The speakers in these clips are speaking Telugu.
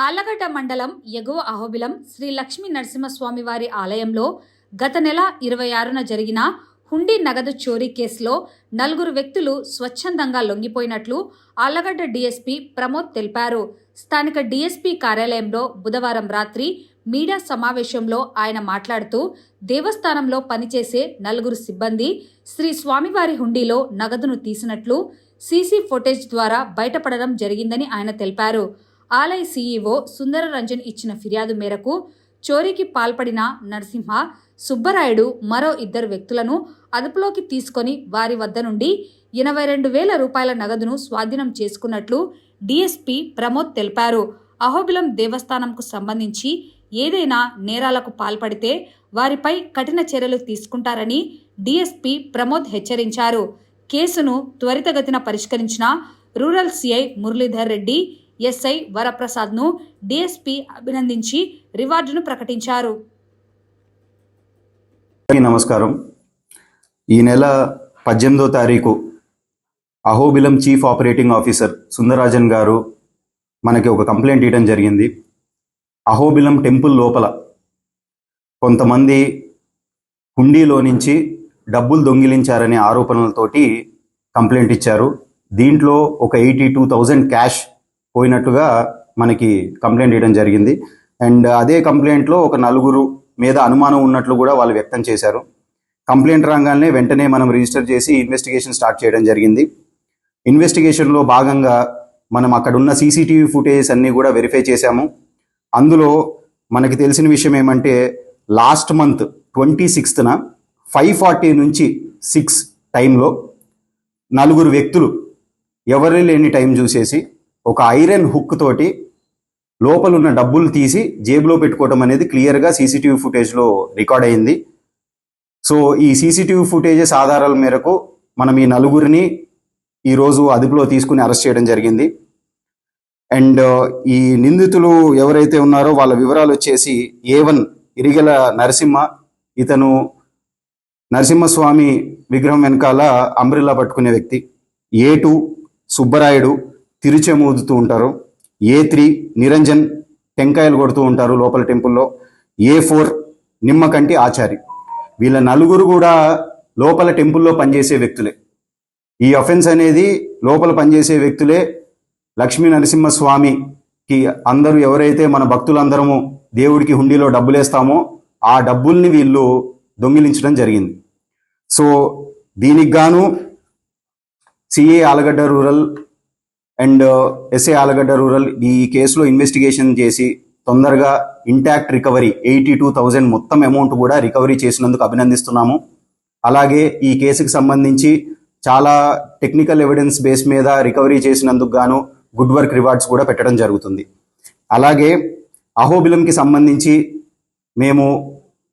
ఆళ్ళగడ్డ మండలం ఎగువ అహోబిలం శ్రీ లక్ష్మీ నరసింహస్వామి వారి ఆలయంలో గత నెల ఇరవై ఆరున జరిగిన హుండీ నగదు చోరీ కేసులో నలుగురు వ్యక్తులు స్వచ్ఛందంగా లొంగిపోయినట్లు ఆళ్ళగడ్డ డీఎస్పీ ప్రమోద్ తెలిపారు. స్థానిక డీఎస్పీ కార్యాలయంలో బుధవారం రాత్రి మీడియా సమావేశంలో ఆయన మాట్లాడుతూ దేవస్థానంలో పనిచేసే నలుగురు సిబ్బంది శ్రీ స్వామివారి హుండీలో నగదును తీసినట్లు సీసీ ఫుటేజ్ ద్వారా బయటపడడం జరిగిందని ఆయన తెలిపారు. ఆలయ సీఈఓ సుందర రంజన్ ఇచ్చిన ఫిర్యాదు మేరకు చోరీకి పాల్పడిన నరసింహ సుబ్బరాయుడు మరో ఇద్దరు వ్యక్తులను అదుపులోకి తీసుకొని వారి వద్ద నుండి ఎనభై రెండు వేల రూపాయల నగదును స్వాధీనం చేసుకున్నట్లు డీఎస్పీ ప్రమోద్ తెలిపారు. అహోబిలం దేవస్థానంకు సంబంధించి ఏదైనా నేరాలకు పాల్పడితే వారిపై కఠిన చర్యలు తీసుకుంటారని డీఎస్పీ ప్రమోద్ హెచ్చరించారు. కేసును త్వరితగతిన పరిష్కరించిన rural CI Muralidhar Reddy SI వరప్రసాద్ను DSP అభినందించి రివార్డును ప్రకటించారు. నమస్కారం. ఈ నెల పద్దెనిమిదో తారీఖు Ahobilam chief operating officer Sundarajan గారు మనకి ఒక కంప్లైంట్ ఇవ్వడం జరిగింది. అహోబిలం టెంపుల్ లోపల కొంతమంది హుండీలో నుంచి డబ్బులు దొంగిలించారనే ఆరోపణలతోటి కంప్లైంట్ ఇచ్చారు. దీంట్లో ఒక ఎయిటీ టూ థౌజండ్ క్యాష్ పోయినట్టుగా మనకి కంప్లైంట్ ఇవ్వడం జరిగింది. అండ్ అదే కంప్లైంట్లో ఒక నలుగురు మీద అనుమానం ఉన్నట్లు కూడా వాళ్ళు వ్యక్తం చేశారు. కంప్లైంట్ రాగానే వెంటనే మనం రిజిస్టర్ చేసి ఇన్వెస్టిగేషన్ స్టార్ట్ చేయడం జరిగింది. ఇన్వెస్టిగేషన్లో భాగంగా మనం అక్కడ ఉన్న సీసీటీవీ ఫుటేజెస్ అన్నీ కూడా వెరిఫై చేశాము. అందులో మనకి తెలిసిన విషయం ఏమంటే లాస్ట్ మంత్ ట్వంటీ సిక్స్త్న ఫైవ్ ఫార్టీ నుంచి సిక్స్ టైంలో నలుగురు వ్యక్తులు ఎవరు లేని టైం చూసేసి ఒక ఐరన్ హుక్ తోటి లోపల ఉన్న డబ్బులు తీసి జేబులో పెట్టుకోవడం అనేది క్లియర్గా సీసీటీవీ ఫుటేజ్లో రికార్డ్ అయింది. సో ఈ సీసీటీవీ ఫుటేజెస్ ఆధారాల మేరకు మనం ఈ నలుగురిని ఈరోజు అదుపులో తీసుకుని అరెస్ట్ చేయడం జరిగింది. అండ్ uh, ఈ నిందితులు ఎవరైతే ఉన్నారో వాళ్ళ వివరాలు వచ్చేసి ఏ వన్ ఇరిగల నరసింహ ఇతను నరసింహస్వామి విగ్రహం వెనకాల అంబ్రిల్లా పట్టుకునే వ్యక్తి. ఏ టూ సుబ్బరాయుడు తిరుచెమూదుతూ ఉంటారు. ఏ త్రీ నిరంజన్ టెంకాయలు కొడుతూ ఉంటారు లోపల టెంపుల్లో. A four Nimmakanti Achari. వీళ్ళ నలుగురు కూడా లోపల టెంపుల్లో పనిచేసే వ్యక్తులే. ఈ అఫెన్స్ అనేది లోపల పనిచేసే వ్యక్తులే లక్ష్మీ నరసింహస్వామికి అందరూ ఎవరైతే మన భక్తులందరము దేవుడికి హుండీలో డబ్బులేస్తామో ఆ డబ్బుల్ని వీళ్ళు దొంగిలించడం జరిగింది. సో దీనికి గాను CA Allagadda rural and SA Allagadda rural ఈ కేసులో ఇన్వెస్టిగేషన్ చేసి తొందరగా intact recovery eighty two thousand మొత్తం అమౌంట్ కూడా రికవరీ చేసినందుకు అభినందిస్తున్నాము. అలాగే ఈ కేసుకి సంబంధించి చాలా టెక్నికల్ ఎవిడెన్స్ బేస్ మీద రికవరీ చేసినందుకు గాను గుడ్ వర్క్ రివార్డ్స్ కూడా పెట్టడం జరుగుతుంది. అలాగే అహోబిలంకి సంబంధించి మేము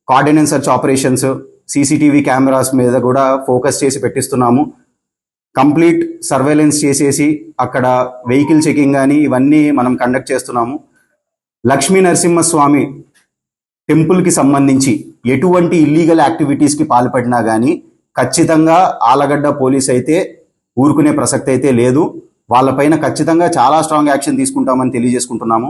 cordon search operations CCTV cameras మీద కూడా ఫోకస్ చేసి పెట్టిస్తున్నాము. కంప్లీట్ సర్వేలెన్స్ చేసేసి అక్కడ వెహికల్ చెకింగ్ కానీ ఇవన్నీ మనం కండక్ట్ చేస్తున్నాము. లక్ష్మీ నరసింహస్వామి టెంపుల్కి సంబంధించి ఎటువంటి ఇల్లీగల్ యాక్టివిటీస్కి పాల్పడినా కానీ ఖచ్చితంగా ఆలగడ్డ పోలీస్ అయితే ఊరుకునే ప్రసక్తి అయితే లేదు. వాళ్ళపైన ఖచ్చితంగా చాలా స్ట్రాంగ్ యాక్షన్ తీసుకుంటామని తెలియజేసుకుంటున్నాము.